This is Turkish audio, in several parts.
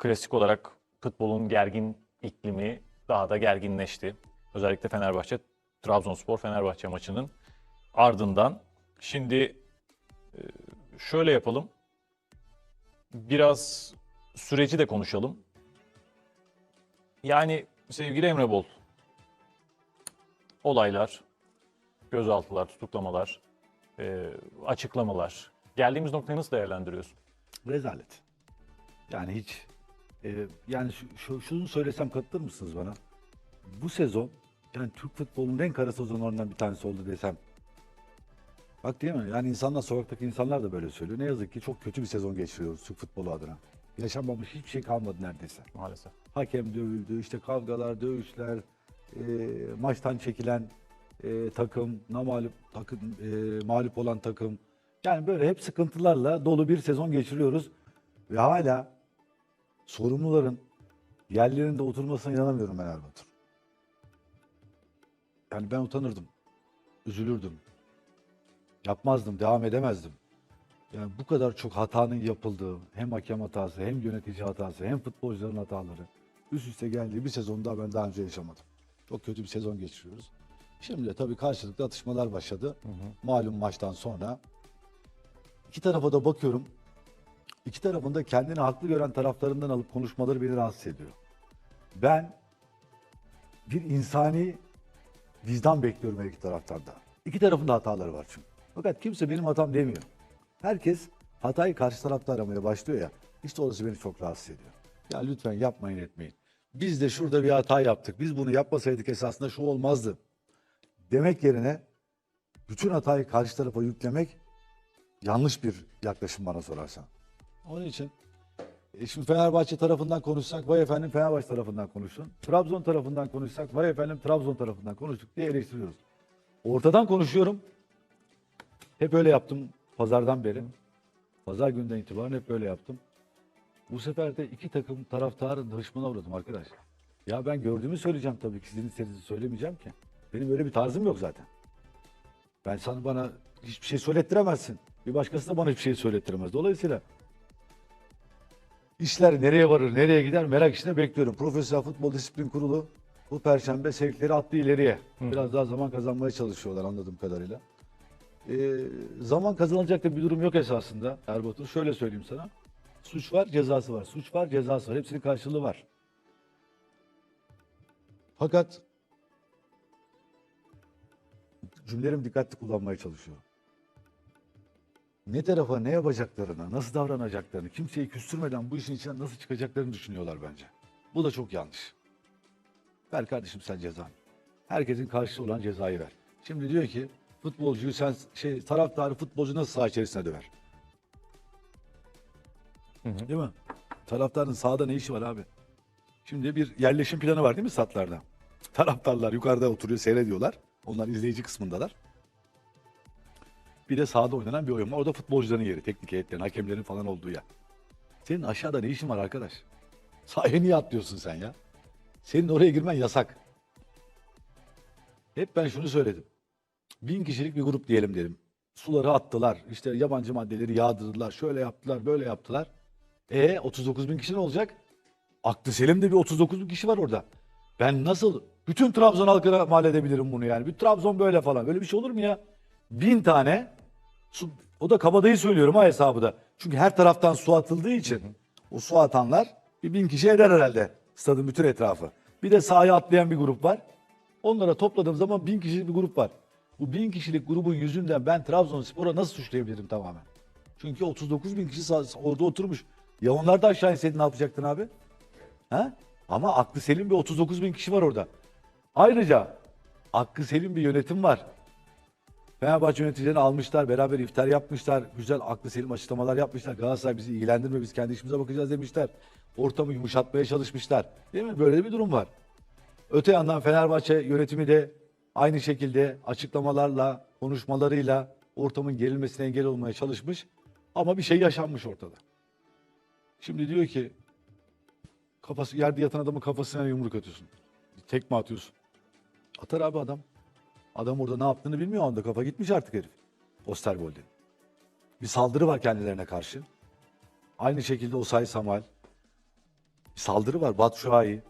klasik olarak futbolun gergin iklimi daha da gerginleşti. Özellikle Fenerbahçe, Trabzonspor Fenerbahçe maçının ardından. Şimdi e, şöyle yapalım. Biraz süreci de konuşalım. Yani sevgili Emre Bol, olaylar, gözaltılar, tutuklamalar, e, açıklamalar. Geldiğimiz noktayı nasıl değerlendiriyorsun? Rezalet. Yani hiç e, yani şu- şunu söylesem katılır mısınız bana? Bu sezon yani Türk futbolunun en kara sezonlarından bir tanesi oldu desem. Bak değil mi? Yani insanlar sokaktaki insanlar da böyle söylüyor. Ne yazık ki çok kötü bir sezon geçiriyoruz Türk futbolu adına. Yaşanmamış hiçbir şey kalmadı neredeyse. Maalesef. Hakem dövüldü, işte kavgalar, dövüşler, e, maçtan çekilen e, takım, namalip takım, e, mağlup olan takım. Yani böyle hep sıkıntılarla dolu bir sezon geçiriyoruz. Ve hala sorumluların yerlerinde oturmasına inanamıyorum ben Erbatur. Yani ben utanırdım, üzülürdüm. Yapmazdım, devam edemezdim. Yani bu kadar çok hatanın yapıldığı, hem hakem hatası, hem yönetici hatası, hem futbolcuların hataları üst üste geldiği bir sezonda ben daha önce yaşamadım. Çok kötü bir sezon geçiriyoruz. Şimdi de tabii karşılıklı atışmalar başladı. Malum maçtan sonra. İki tarafa da bakıyorum. İki tarafın da kendini haklı gören taraflarından alıp konuşmaları beni rahatsız ediyor. Ben bir insani vicdan bekliyorum her iki taraftan da. İki tarafın da hataları var çünkü. Fakat kimse benim hatam demiyor. Herkes hatayı karşı tarafta aramaya başlıyor ya. İşte orası beni çok rahatsız ediyor. Ya lütfen yapmayın etmeyin. Biz de şurada bir hata yaptık. Biz bunu yapmasaydık esasında şu olmazdı. Demek yerine bütün hatayı karşı tarafa yüklemek yanlış bir yaklaşım bana sorarsan. Onun için e şimdi Fenerbahçe tarafından konuşsak vay efendim Fenerbahçe tarafından konuşsun. Trabzon tarafından konuşsak vay efendim Trabzon tarafından konuştuk diye eleştiriyoruz. Ortadan konuşuyorum. Hep öyle yaptım pazardan beri. Pazar günden itibaren hep böyle yaptım. Bu sefer de iki takım taraftarın hışmına uğradım arkadaş. Ya ben gördüğümü söyleyeceğim tabii ki sizin istediğinizi söylemeyeceğim ki. Benim öyle bir tarzım yok zaten. Ben sana bana hiçbir şey söylettiremezsin. Bir başkası da bana hiçbir şey söylettiremez. Dolayısıyla işler nereye varır, nereye gider merak içinde bekliyorum. Profesyonel Futbol Disiplin Kurulu bu perşembe sevkleri attı ileriye. Biraz daha zaman kazanmaya çalışıyorlar anladığım kadarıyla. Ee, zaman kazanılacak da bir durum yok esasında Erbatur. Şöyle söyleyeyim sana. Suç var, cezası var. Suç var, cezası var. Hepsinin karşılığı var. Fakat cümlelerimi dikkatli kullanmaya çalışıyorum. Ne tarafa, ne yapacaklarına, nasıl davranacaklarını, kimseyi küstürmeden bu işin içinden nasıl çıkacaklarını düşünüyorlar bence. Bu da çok yanlış. Ver kardeşim sen cezanı. Herkesin karşılığı olan cezayı ver. Şimdi diyor ki futbolcuyu sen şey taraftarı futbolcu nasıl saha içerisine döver? Değil mi? Taraftarın sahada ne işi var abi? Şimdi bir yerleşim planı var değil mi statlarda? Taraftarlar yukarıda oturuyor seyrediyorlar. Onlar izleyici kısmındalar. Bir de sahada oynanan bir oyun var. O da futbolcuların yeri. Teknik heyetlerin, hakemlerin falan olduğu yer. Senin aşağıda ne işin var arkadaş? Sahaya niye atlıyorsun sen ya? Senin oraya girmen yasak. Hep ben şunu söyledim. Bin kişilik bir grup diyelim dedim. Suları attılar. işte yabancı maddeleri yağdırdılar. Şöyle yaptılar, böyle yaptılar. E 39 bin kişi ne olacak? Aklı selim de bir 39 bin kişi var orada. Ben nasıl bütün Trabzon halkına mal edebilirim bunu yani. Bir Trabzon böyle falan. Böyle bir şey olur mu ya? Bin tane su, o da kabadayı söylüyorum ha hesabı da. Çünkü her taraftan su atıldığı için o su atanlar bir bin kişi eder herhalde stadın bütün etrafı. Bir de sahaya atlayan bir grup var. Onlara topladığım zaman bin kişilik bir grup var. Bu bin kişilik grubun yüzünden ben Trabzonspor'a nasıl suçlayabilirim tamamen? Çünkü 39 bin kişi orada oturmuş. Ya onlar da aşağı inseydin ne yapacaktın abi? Ha? Ama aklı selim bir 39 bin kişi var orada. Ayrıca aklı selim bir yönetim var. Fenerbahçe yöneticilerini almışlar, beraber iftar yapmışlar, güzel aklı selim açıklamalar yapmışlar. Galatasaray bizi ilgilendirme, biz kendi işimize bakacağız demişler. Ortamı yumuşatmaya çalışmışlar. Değil mi? Böyle bir durum var. Öte yandan Fenerbahçe yönetimi de aynı şekilde açıklamalarla, konuşmalarıyla ortamın gerilmesine engel olmaya çalışmış. Ama bir şey yaşanmış ortada. Şimdi diyor ki kafası yerde yatan adamın kafasına yumruk atıyorsun. Tekme atıyorsun. Atar abi adam. Adam orada ne yaptığını bilmiyor anda. Kafa gitmiş artık herif. Osterwolde. Bir saldırı var kendilerine karşı. Aynı şekilde Osay Samuel. saldırı var. Batu Şua'yı.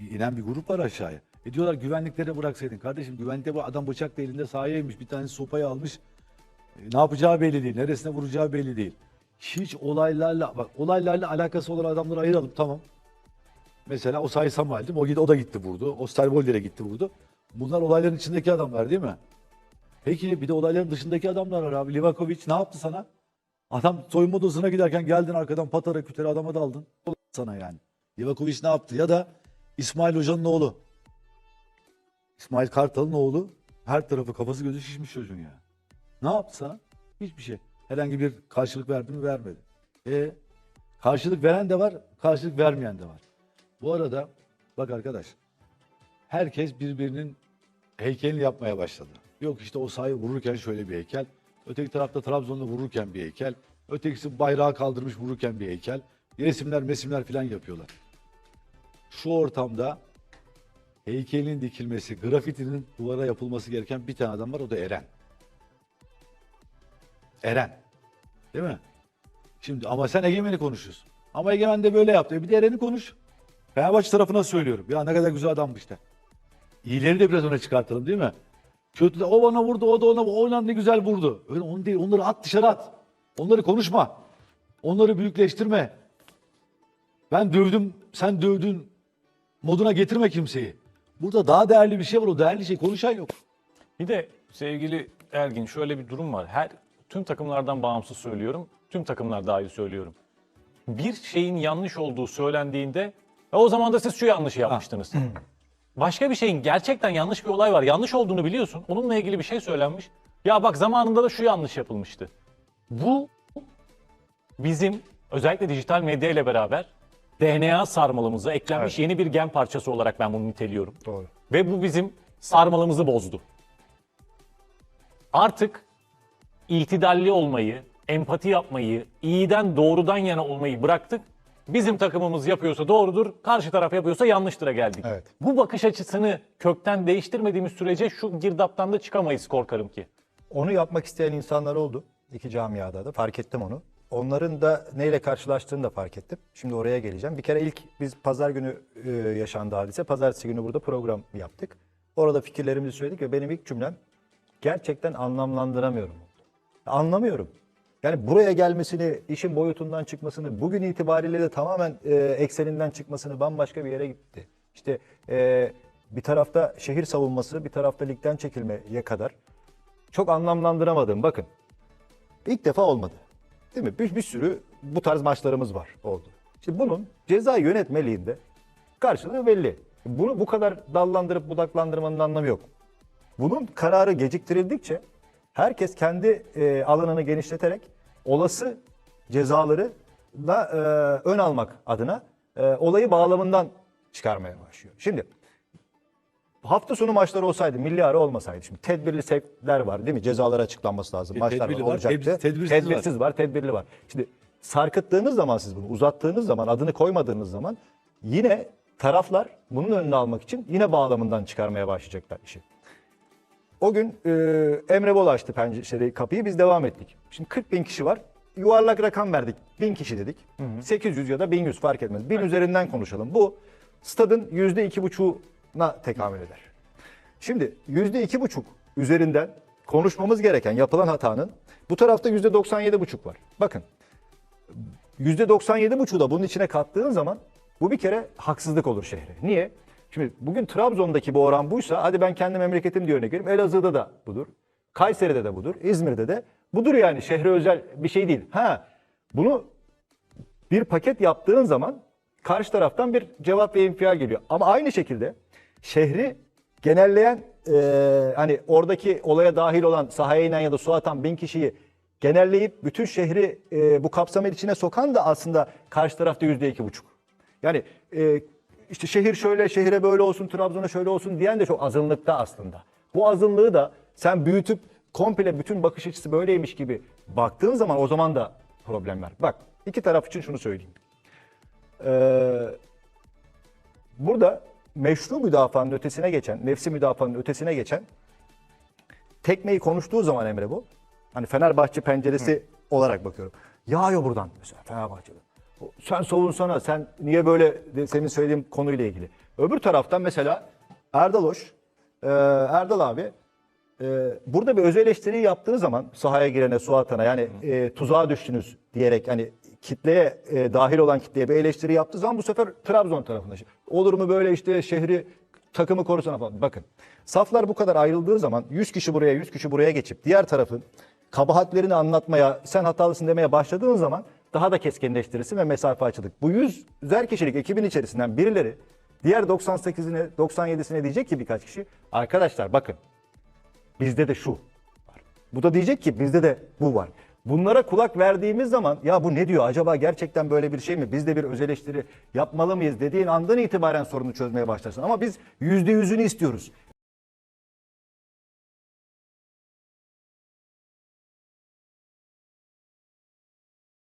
inen bir grup var aşağıya. E diyorlar güvenliklere bıraksaydın. Kardeşim güvenlikte bu adam bıçakla elinde sahaya inmiş. Bir tanesi sopayı almış. E, ne yapacağı belli değil. Neresine vuracağı belli değil. Hiç olaylarla bak olaylarla alakası olan adamları ayıralım tamam. Mesela o Say Samuel'di. O, o da gitti vurdu. O Sterbolder'e gitti vurdu. Bunlar olayların içindeki adamlar değil mi? Peki bir de olayların dışındaki adamlar var abi. Livakovic ne yaptı sana? Adam soyunma odasına giderken geldin arkadan patara kütere adama daldın. Sana yani. Livakovic ne yaptı? Ya da İsmail Hoca'nın oğlu. İsmail Kartal'ın oğlu. Her tarafı kafası gözü şişmiş çocuğun ya. Ne yaptı sana? Hiçbir şey. Herhangi bir karşılık verdi mi? Vermedi. E karşılık veren de var, karşılık vermeyen de var. Bu arada bak arkadaş, herkes birbirinin heykelini yapmaya başladı. Yok işte o sahayı vururken şöyle bir heykel. Öteki tarafta Trabzon'da vururken bir heykel. Ötekisi bayrağı kaldırmış vururken bir heykel. Resimler mesimler falan yapıyorlar. Şu ortamda heykelin dikilmesi, grafitinin duvara yapılması gereken bir tane adam var o da Eren. Eren. Değil mi? Şimdi ama sen Egemen'i konuşuyorsun. Ama Egemen de böyle yaptı. E Bir de Eren'i konuş. Fenerbahçe tarafına söylüyorum. Ya ne kadar güzel adammış de. İyileri de biraz öne çıkartalım değil mi? Kötü o bana vurdu, o da ona, o ona ne güzel vurdu. Öyle onu değil, onları at dışarı at. Onları konuşma. Onları büyükleştirme. Ben dövdüm, sen dövdün moduna getirme kimseyi. Burada daha değerli bir şey var, o değerli şey konuşan yok. Bir de sevgili Ergin şöyle bir durum var. Her tüm takımlardan bağımsız söylüyorum. Tüm takımlar dahil söylüyorum. Bir şeyin yanlış olduğu söylendiğinde "E o zaman da siz şu yanlışı yapmıştınız. Başka bir şeyin gerçekten yanlış bir olay var. Yanlış olduğunu biliyorsun. Onunla ilgili bir şey söylenmiş. Ya bak zamanında da şu yanlış yapılmıştı. Bu bizim özellikle dijital medya ile beraber DNA sarmalımıza eklenmiş yeni bir gen parçası olarak ben bunu niteliyorum. Doğru. Ve bu bizim sarmalımızı bozdu. Artık itidalli olmayı, empati yapmayı, iyiden doğrudan yana olmayı bıraktık. Bizim takımımız yapıyorsa doğrudur, karşı taraf yapıyorsa yanlıştıra geldik. Evet. Bu bakış açısını kökten değiştirmediğimiz sürece şu girdaptan da çıkamayız korkarım ki. Onu yapmak isteyen insanlar oldu. İki camiada da fark ettim onu. Onların da neyle karşılaştığını da fark ettim. Şimdi oraya geleceğim. Bir kere ilk biz pazar günü e, yaşandı hadise. Pazartesi günü burada program yaptık. Orada fikirlerimizi söyledik ve benim ilk cümlem gerçekten anlamlandıramıyorum. Anlamıyorum. Yani buraya gelmesini, işin boyutundan çıkmasını, bugün itibariyle de tamamen e, ekseninden çıkmasını bambaşka bir yere gitti. İşte e, bir tarafta şehir savunması, bir tarafta ligden çekilmeye kadar çok anlamlandıramadığım bakın. İlk defa olmadı. Değil mi? Bir, bir sürü bu tarz maçlarımız var oldu. İşte bunun ceza yönetmeliğinde karşılığı belli. Bunu bu kadar dallandırıp budaklandırmanın anlamı yok. Bunun kararı geciktirildikçe herkes kendi e, alanını genişleterek olası cezaları da e, ön almak adına e, olayı bağlamından çıkarmaya başlıyor. Şimdi hafta sonu maçları olsaydı, milli ara olmasaydı. Şimdi tedbirli sevkler var değil mi? Cezalar açıklanması lazım. E, Maçlar var, var, olacaktı. tedbir- tedbirsiz var. tedbirsiz var, tedbirli var. Şimdi sarkıttığınız zaman siz bunu, uzattığınız zaman, adını koymadığınız zaman yine taraflar bunun önüne almak için yine bağlamından çıkarmaya başlayacaklar işi. O gün e, Emre Bol açtı pencereyi, kapıyı biz devam ettik. Şimdi 40 bin kişi var. Yuvarlak rakam verdik. 1000 kişi dedik. 800 ya da 1100 fark etmez. 1000 üzerinden konuşalım. Bu stadın %2,5'una tekamül eder. Şimdi %2,5 üzerinden konuşmamız gereken yapılan hatanın bu tarafta %97,5 var. Bakın %97,5'u da bunun içine kattığın zaman bu bir kere haksızlık olur şehre. Niye? Şimdi bugün Trabzon'daki bu oran buysa hadi ben kendi memleketim diye örnek vereyim. Elazığ'da da budur. Kayseri'de de budur. İzmir'de de budur yani şehre özel bir şey değil. Ha bunu bir paket yaptığın zaman karşı taraftan bir cevap ve infial geliyor. Ama aynı şekilde şehri genelleyen e, hani oradaki olaya dahil olan sahaya inen ya da su atan bin kişiyi genelleyip bütün şehri e, bu kapsam içine sokan da aslında karşı tarafta yüzde iki buçuk. Yani e, işte şehir şöyle, şehire böyle olsun, Trabzon'a şöyle olsun diyen de çok azınlıkta aslında. Bu azınlığı da sen büyütüp komple bütün bakış açısı böyleymiş gibi baktığın zaman o zaman da problemler. Bak iki taraf için şunu söyleyeyim. Ee, burada meşru müdafaanın ötesine geçen, nefsi müdafaanın ötesine geçen tekmeyi konuştuğu zaman Emre bu. Hani Fenerbahçe penceresi olarak bakıyorum. Yağıyor buradan mesela Fenerbahçe'de. Sen savunsana sen niye böyle senin söylediğin konuyla ilgili. Öbür taraftan mesela Erdal Hoş, e, Erdal abi e, burada bir öz eleştiri yaptığı zaman sahaya girene, su atana yani e, tuzağa düştünüz diyerek hani kitleye e, dahil olan kitleye bir eleştiri yaptığı zaman bu sefer Trabzon tarafında. Olur mu böyle işte şehri takımı korusana falan. Bakın saflar bu kadar ayrıldığı zaman 100 kişi buraya 100 kişi buraya geçip diğer tarafın kabahatlerini anlatmaya sen hatalısın demeye başladığın zaman daha da keskinleştirirsin ve mesafe açılır. Bu 100'er kişilik ekibin içerisinden birileri diğer 98'ine 97'sine diyecek ki birkaç kişi arkadaşlar bakın bizde de şu var. Bu da diyecek ki bizde de bu var. Bunlara kulak verdiğimiz zaman ya bu ne diyor acaba gerçekten böyle bir şey mi? Biz de bir öz eleştiri yapmalı mıyız dediğin andan itibaren sorunu çözmeye başlarsın. Ama biz yüzde yüzünü istiyoruz.